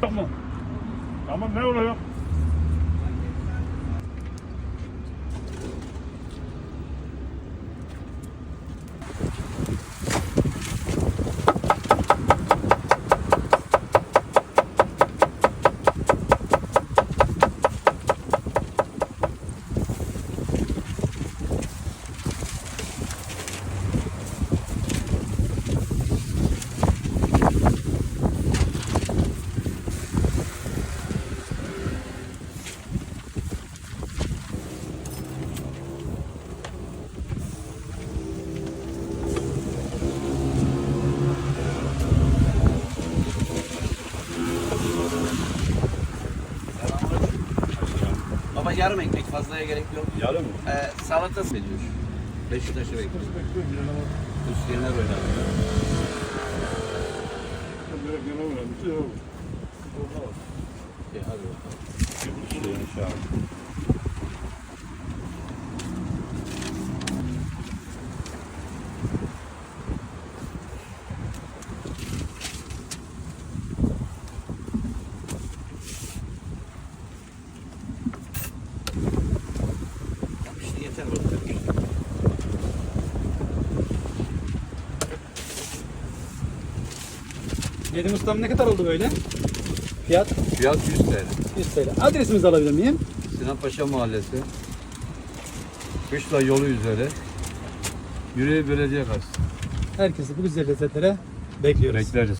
Tamam. Tamam ne oluyor? Baba yarım ekmek fazlaya gerek yok. Yarım mı? Ee, salatası veriyor. Beşiktaş'a bekliyor. Üstlerine böyle. Böyle bir şey yok. İyi, hadi bakalım. İşte yeter bu. Nedim Ustam ne kadar oldu böyle? Fiyat Fiyat 100 TL. 100 TL. Adresimizi alabilir miyim? Sinan Paşa Mahallesi. Kışla yolu üzeri. Yüreği belediye karşısı. Herkesi bu güzel lezzetlere bekliyoruz. Bekleriz.